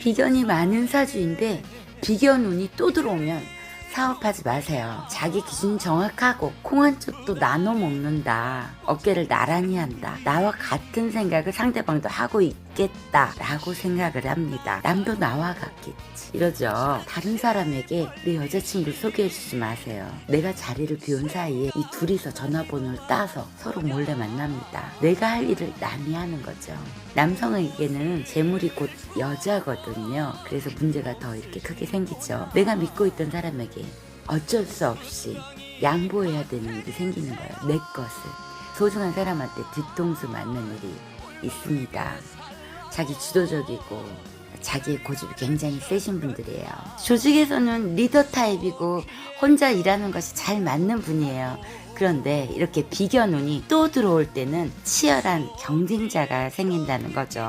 비견이 많은 사주인데 비견 운이 또 들어오면 사업하지 마세요. 자기 기준 정확하고 콩 한 쪽도 나눠 먹는다. 어깨를 나란히 한다. 나와 같은 생각을 상대방도 하고 있겠다 라고 생각을 합니다. 남도 나와 같겠지. 이러죠. 다른 사람에게 내 여자친구를 소개해주지 마세요. 내가 자리를 비운 사이에 이 둘이서 전화번호를 따서 서로 몰래 만납니다. 내가 할 일을 남이 하는 거죠. 남성에게는 재물이 곧 여자거든요. 그래서 문제가 더 이렇게 크게 생기죠. 내가 믿고 있던 사람에게 어쩔 수 없이 양보해야 되는 일이 생기는 거예요. 내 것을. 소중한 사람한테 뒤통수 맞는 일이 있습니다. 자기 주도적이고 자기의 고집이 굉장히 세신 분들이에요. 조직에서는 리더 타입이고 혼자 일하는 것이 잘 맞는 분이에요. 그런데 이렇게 비견운이 또 들어올 때는 치열한 경쟁자가 생긴다는 거죠.